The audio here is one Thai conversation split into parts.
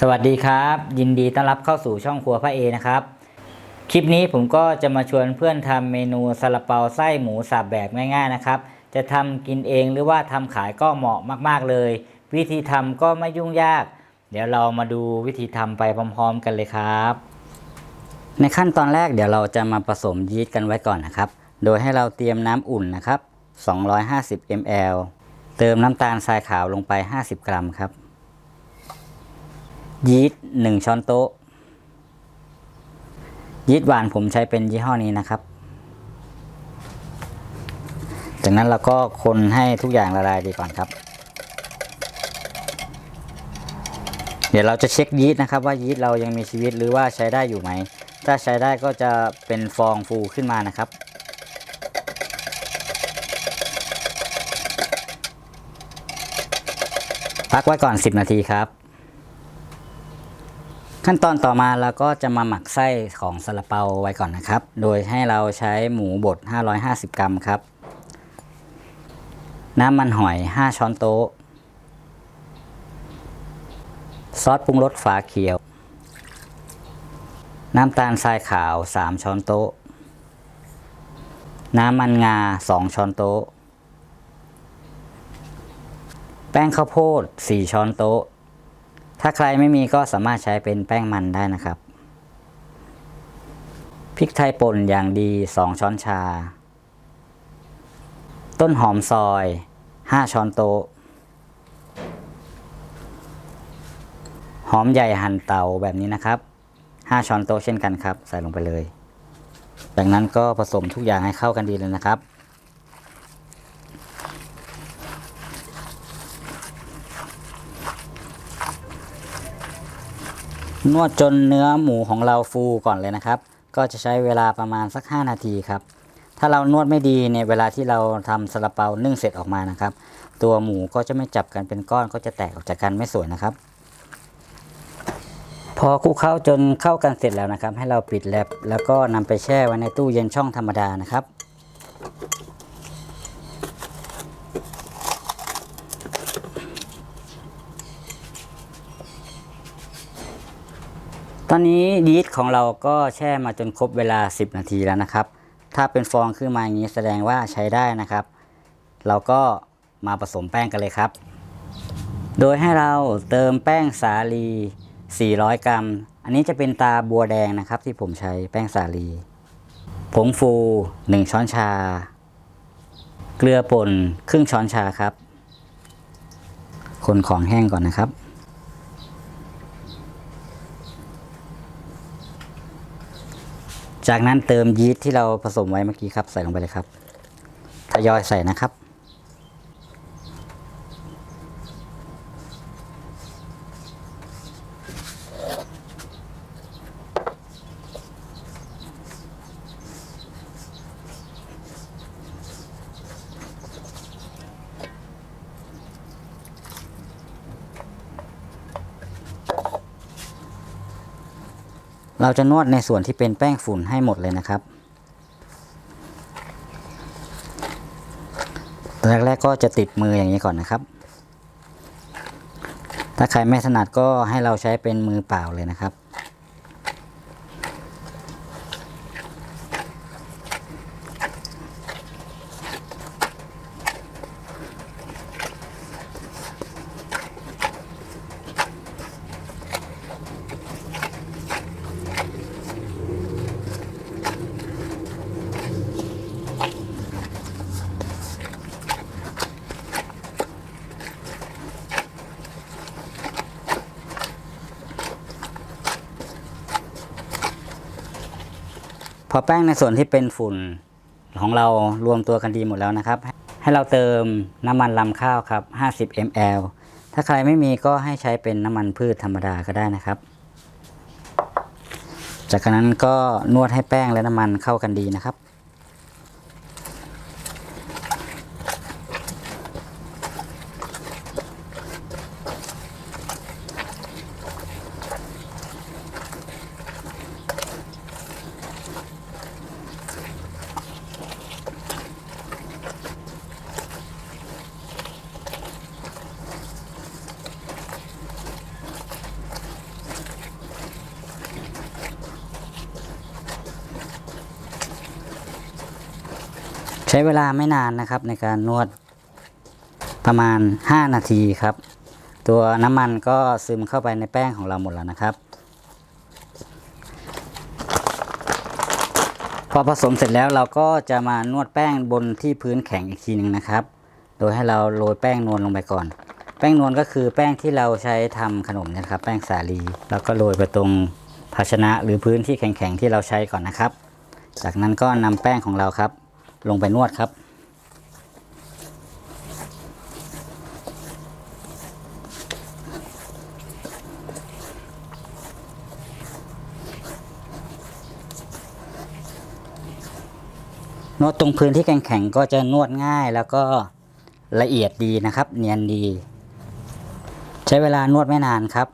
สวัสดีครับ ยินดีต้อนรับเข้าสู่ช่องครัวพระเอนะครับ คลิปนี้ผมก็จะมาชวนเพื่อนทำเมนูซาลาเปาไส้หมูสับแบบง่ายๆนะครับ จะทำกินเองหรือว่าทำขายก็เหมาะมากๆเลย วิธีทำก็ไม่ยุ่งยาก เดี๋ยวเรามาดูวิธีทำไปพร้อม ๆ กันเลยครับ ในขั้นตอนแรกเดี๋ยวเราจะมาผสมยีสต์กันไว้ก่อนนะครับ โดยให้เราเตรียมน้ำอุ่นนะครับ 250 ml เติมน้ำตาลทรายขาวลงไป 50 กรัมครับ ยีสต์1ช้อนโต๊ะ ยีสต์หวานผมใช้เป็นยี่ห้อนี้นะครับ จากนั้นเราก็คนให้ทุกอย่างละลายดีก่อนครับ เดี๋ยวเราจะเช็คยีสต์นะครับ ว่ายีสต์เรายังมีชีวิตหรือว่าใช้ได้อยู่ไหม ถ้าใช้ได้ก็จะเป็นฟองฟูขึ้นมานะครับพักไว้ก่อน 10 นาทีครับ ขั้นตอนต่อมาเราก็จะมาหมักไส้ของซาลาเปาไว้ก่อนนะครับ โดยให้เราใช้หมูบด 550 กรัมครับ น้ำมันหอย 5 ช้อนโต๊ะ ซอสปรุงรสฝาเขียว น้ำตาลทรายขาว 3 ช้อนโต๊ะ น้ำมันงา 2 ช้อนโต๊ะ แป้งข้าวโพด 4 ช้อนโต๊ะ ถ้าใครไม่มีก็สามารถใช้เป็นแป้งมันได้นะครับ พริกไทยป่นอย่างดี 2 ช้อนชา ต้นหอมซอย 5 ช้อนโต๊ะ หอมใหญ่หั่นเตาแบบนี้นะครับ 5 ช้อนโต๊ะเช่นกันครับ ใส่ลงไปเลย จากนั้นก็ผสมทุกอย่างให้เข้ากันดีเลยนะครับ นวดจนเนื้อหมูของเราฟูก่อนเลยนะครับ ก็จะใช้เวลาประมาณสัก 5 นาทีครับ ถ้าเรานวดไม่ดีเนี่ยเวลาที่เราทำซาลาเปานึ่งเสร็จออกมานะครับ ตัวหมูก็จะไม่จับกันเป็นก้อนก็จะแตกออกจากกันไม่สวยนะครับ พอคลุกเข้าจนเข้ากันเสร็จแล้วนะครับ ให้เราปิดแลบแล้วก็นำไปแช่ไว้ในตู้เย็นช่องธรรมดานะครับ อนนี้ยีสต์ของเราก็แช่มาจนครบเวลา 10 นาทีแล้วนะครับ ถ้าเป็นฟองขึ้นมาอย่างนี้แสดงว่าใช้ได้นะครับ เราก็มาผสมแป้งกันเลยครับ โดยให้เราเติมแป้งสาลี 400 กรัม อันนี้จะเป็นตาบัวแดงนะครับ ที่ผมใช้แป้งสาลี ผงฟู 1 ช้อนชา เกลือป่นครึ่งช้อนชาครับ คนของแห้งก่อนนะครับ จากนั้นเติมยีสต์ที่เราผสมไว้เมื่อกี้ครับใส่ลงไปเลยครับ ทยอยใส่นะครับ เราจะนวดในส่วนที่เป็นแป้งฝุ่นให้หมดเลยนะครับแรกๆก็จะติดมืออย่างนี้ก่อนนะครับ ถ้าใครไม่ถนัดก็ให้เราใช้เป็นมือเปล่าเลยนะครับ อแป้งในส่วนที่เป็นฝุ่นของเรารวมตัวกันดีหมดแล้วนะครับ ให้เราเติมน้ำมันลำข้าวครับ 50 ml ถ้าใครไม่มีก็ให้ใช้เป็นน้ำมันพืชธรรมดาก็ได้นะครับ จากนั้นก็นวดให้แป้งและน้ำมันเข้ากันดีนะครับ ช้เวลาไม่นานนะครับในการนวดประมาณ 5 นาทีครับ ตัวน้ำมันก็ซึมเข้าไปในแป้งของเราหมดแล้วนะครับ พอผสมเสร็จแล้วเราก็จะมานวดแป้งบนที่พื้นแข็งอีกทีหนึ่งนะครับ โดยให้เราโรยแป้งนวลลงไปก่อน แป้งนวลก็คือแป้งที่เราใช้ทำขนมนยนะครับ แป้งสาลีแล้วก็โรยไปตรงภาชนะหรือพื้นที่แข็งๆที่เราใช้ก่อนนะครับ จากนั้นก็นำแป้งของเราครับ ลงไปนวดครับ นวดตรงพื้นที่แข็งๆก็จะนวดง่ายแล้วก็ละเอียดดีนะครับ เนียนดี ใช้เวลานวดไม่นานครับ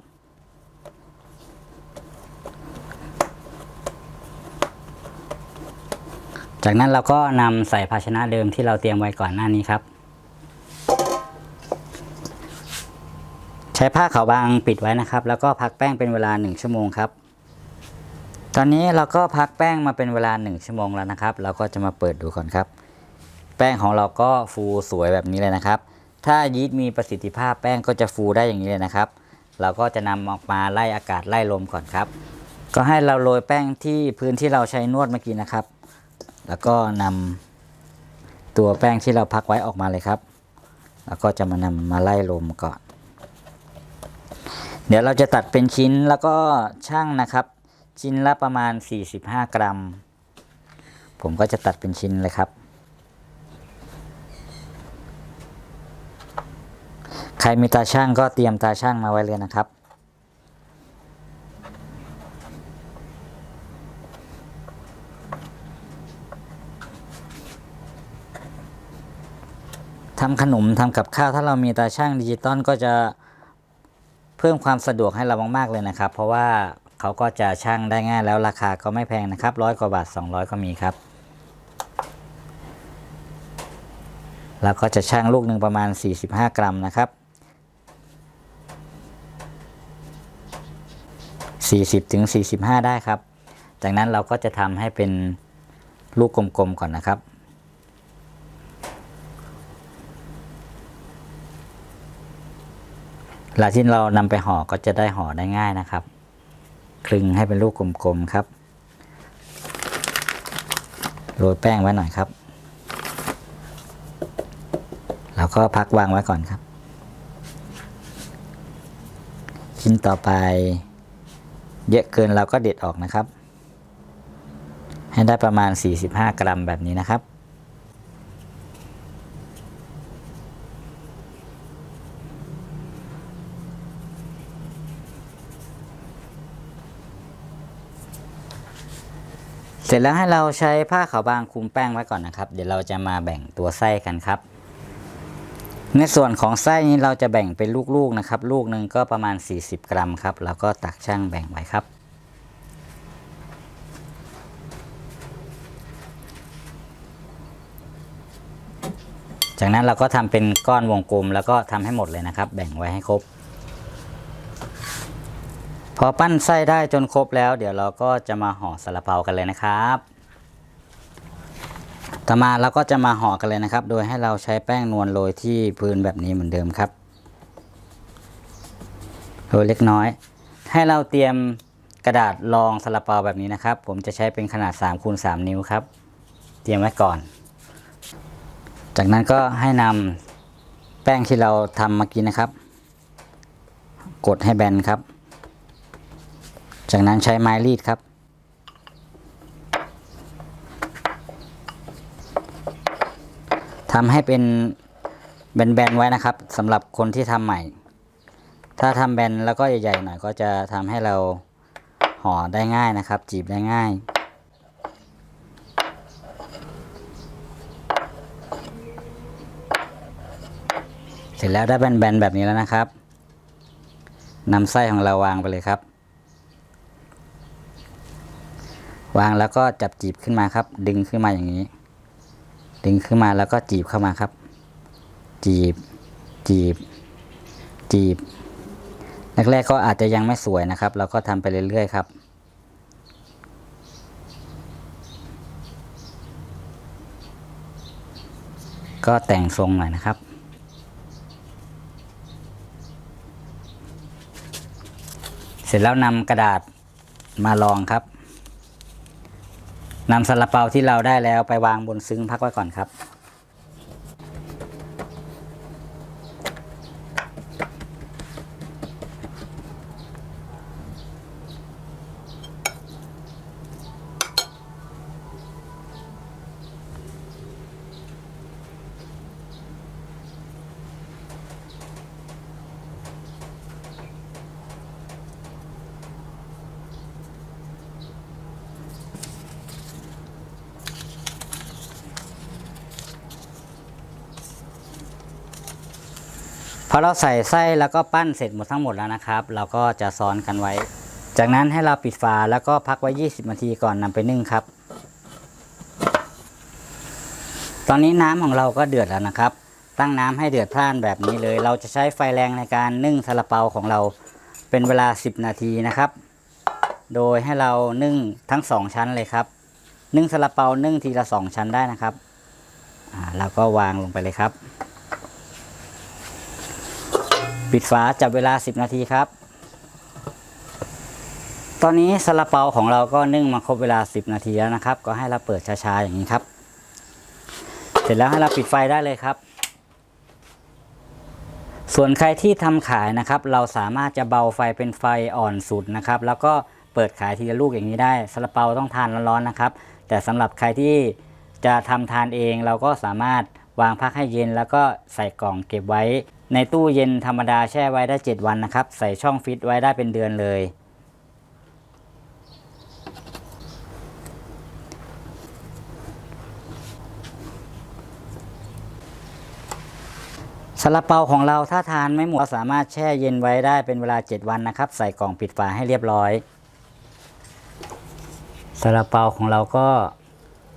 จากนั้นเราก็นำใส่ภาชนะเดิมที่เราเตรียมไว้ก่อนหน้านี้ครับ ใช้ผ้าขาวบางปิดไว้นะครับ แล้วก็พักแป้งเป็นเวลา 1 ชั่วโมงครับ ตอนนี้เราก็พักแป้งมาเป็นเวลา 1 ชั่วโมงแล้วนะครับ เราก็จะมาเปิดดูก่อนครับ แป้งของเราก็ฟูสวยแบบนี้เลยนะครับ ถ้ายีสต์มีประสิทธิภาพแป้งก็จะฟูได้อย่างนี้เลยนะครับ เราก็จะนำออกมาไล่อากาศไล่ลมก่อนครับ ก็ให้เราโรยแป้งที่พื้นที่เราใช้นวดเมื่อกี้นะครับ แล้วก็นำตัวแป้งที่เราพักไว้ออกมาเลยครับ แล้วก็จะมานำมาไล่ลมก่อน เดี๋ยวเราจะตัดเป็นชิ้นแล้วก็ช่างนะครับ ชิ้นละประมาณ 45 กรัม ผมก็จะตัดเป็นชิ้นเลยครับ ใครมีตาช่างก็เตรียมตาช่างมาไว้เลยนะครับ ทำขนมทำกับข้าวถ้าเรามีตาช่างดิจิตอลก็จะเพิ่มความสะดวกให้เรามากๆเลยนะครับ เพราะว่าเขาก็จะช่างได้ง่ายแล้วราคาก็ไม่แพงนะครับร้อยกว่าบาท 200 ก็มีครับแล้วก็จะช่างลูกหนึ่งประมาณ 45 กรัมนะครับ 40ถึง45 ได้ครับ จากนั้นเราก็จะทำให้เป็นลูกกลมๆก่อนนะครับ เว ลาที่เรานำไปห่อก็จะได้ห่อได้ง่ายนะครับ คลึงให้เป็นลูกกลมๆครับ โรยแป้งไว้หน่อยครับ แล้วก็พักวางไว้ก่อนครับ ชิ้นต่อไป เยอะเกินเราก็เด็ดออกนะครับ ให้ได้ประมาณ 45 กรัมแบบนี้นะครับ เสร็จแล้วให้เราใช้ผ้าขาวบางคลุมแป้งไว้ก่อนนะครับ เดี๋ยวเราจะมาแบ่งตัวไส้กันครับ ในส่วนของไส้นี้เราจะแบ่งเป็นลูกๆนะครับ ลูกหนึ่งก็ประมาณ 40 กรัมครับ แล้วก็ตักช่างแบ่งไว้ครับจากนั้นเราก็ทำเป็นก้อนวงกลมแล้วก็ทำให้หมดเลยนะครับ แบ่งไว้ให้ครบ พอปั้นไส้ได้จนครบแล้ว เดี๋ยวเราก็จะมาห่อซาลาเปากันเลยนะครับ ต่อมาเราก็จะมาห่อกันเลยนะครับ โดยให้เราใช้แป้งนวลโรยที่พื้นแบบนี้เหมือนเดิมครับโรยเล็กน้อย ให้เราเตรียมกระดาษรองซาลาเปาแบบนี้นะครับ ผมจะใช้เป็นขนาด3คูณ3นิ้วครับ เตรียมไว้ก่อน จากนั้นก็ให้นำแป้งที่เราทำเมื่อกี้นะครับ กดให้แบนครับ จากนั้นใช้ไม้รีดครับ ทำให้เป็นแบนๆไว้นะครับสำหรับคนที่ทำใหม่ ถ้าทำแบนแล้วก็ใหญ่ๆหน่อยก็จะทำให้เราห่อได้ง่ายนะครับ จีบได้ง่ายเสร็จแล้วได้แบนๆแบบนี้แล้วนะครับนำไส้ของเราวางไปเลยครับ วางแล้วก็จับจีบขึ้นมาครับ ดึงขึ้นมาอย่างนี้ ดึงขึ้นมาแล้วก็จีบเข้ามาครับ จีบ จีบ จีบแรกๆก็อาจจะยังไม่สวยนะครับ เราก็ทำไปเรื่อยๆครับก็แต่งทรงหน่อยนะครับ เสร็จแล้วนำกระดาษมารองครับ นำซาลาเปาที่เราได้แล้วไปวางบนซึ้งพักไว้ก่อนครับ พอเราใส่ไส้แล้วก็ปั้นเสร็จหมดทั้งหมดแล้วนะครับ เราก็จะซ้อนกันไว้ จากนั้นให้เราปิดฝาแล้วก็พักไว้ 20 นาทีก่อนนำไปนึ่งครับ ตอนนี้น้ำของเราก็เดือดแล้วนะครับ ตั้งน้ำให้เดือดพล่านแบบนี้เลย เราจะใช้ไฟแรงในการนึ่งซาลาเปาของเราเป็นเวลา 10 นาทีนะครับ โดยให้เรานึ่งทั้งสองชั้นเลยครับ นึ่งซาลาเปานึ่งทีละสองชั้นได้นะครับอ่าก็วางลงไปเลยครับ ปิดฝาจับเวลา 10 นาทีครับ ตอนนี้ซาลาเปาของเราก็นึ่งมาครบเวลา 10 นาทีแล้วนะครับ ก็ให้เราเปิดช้าๆอย่างนี้ครับ เสร็จแล้วให้เราปิดไฟได้เลยครับ ส่วนใครที่ทำขายนะครับ เราสามารถจะเบาไฟเป็นไฟอ่อนสุดนะครับ แล้วก็เปิดขายทีละลูกอย่างนี้ได้ซาลาเปาต้องทานร้อนๆนะครับ แต่สำหรับใครที่จะทำทานเองเราก็สามารถวางพักให้เย็น แล้วก็ใส่กล่องเก็บไว้ ในตู้เย็นธรรมดาแช่ไว้ได้ 7 วันนะครับ ใส่ช่องฟิตไว้ได้เป็นเดือนเลย ซาลาเปาของเราถ้าทานไม่หมดสามารถแช่เย็นไว้ได้เป็นเวลา 7 วันนะครับ ใส่กล่องปิดฝาให้เรียบร้อยซาลาเปาของเราก็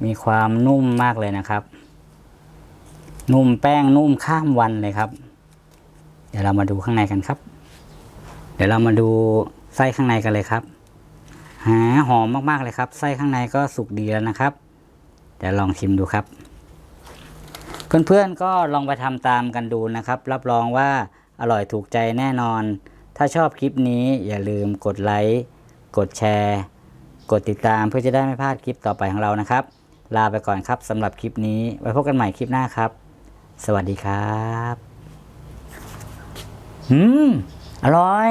มีความนุ่มมากเลยนะครับ นุ่มแป้งนุ่มข้ามวันเลยครับ เดี๋ยวเรามาดูข้างในกันครับ เดี๋ยวเรามาดูไส้ข้างในกันเลยครับ หาหอมมากๆเลยครับ ไส้ข้างในก็สุกดีแล้วนะครับ เดี๋ยวลองชิมดูครับ เพื่อนๆก็ลองไปทำตามกันดูนะครับ รับรองว่าอร่อยถูกใจแน่นอน ถ้าชอบคลิปนี้อย่าลืมกดไลค์ กดแชร์ กดติดตามเพื่อจะได้ไม่พลาดคลิปต่อไปของเรานะครับ ลาไปก่อนครับสำหรับคลิปนี้ ไว้พบกันใหม่คลิปหน้าครับ สวัสดีครับ อืม อร่อย